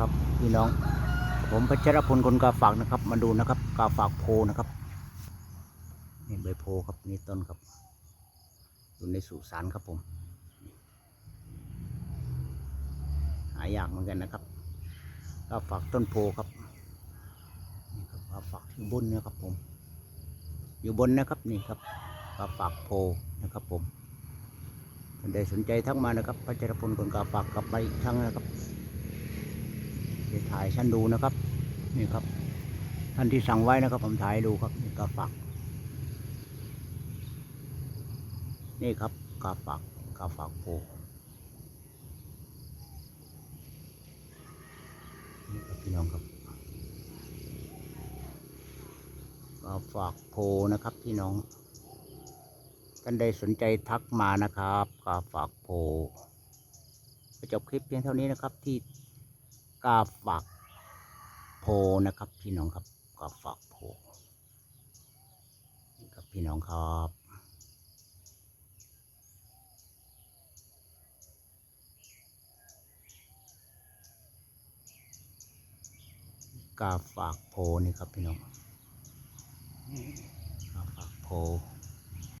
ครับพี่น้อง ผมพัชรพลคนกาฝากนะครับ มาดูนะครับ กาฝากโพนะครับนี่ใบโพครับนี่ต้นครับอยู่ในสุสานครับผม หายากเหมือนกันนะครับกาฝากต้นโพครับนี่ครับกาฝากที่บนนะครับผม อยู่บนนะครับนี่ครับกาฝากโพนะครับผมท่านใดสนใจทักมานะครับพัชรพลคนกาฝากกลับไปอีกครั้งนะครับ เดี๋ยวถ่ายฉันดูนะครับ นี่ครับ ท่านที่สั่งไว้นะครับ ผมถ่ายดูครับนี่กาฝัก นี่ครับกาฝักกาฝักโพนี่ครับพี่น้องครับกาฝากโพนะครับพี่น้องท่านใดสนใจทักมานะครับกาฝากโพจบคลิปเพียงเท่านี้นะครับที่ กาฝากโพนะครับ พี่น้องครับกาฝากโพนี่ครับพี่น้องครับกาฝากโพนี่ครับพี่น้องกาฝากโพ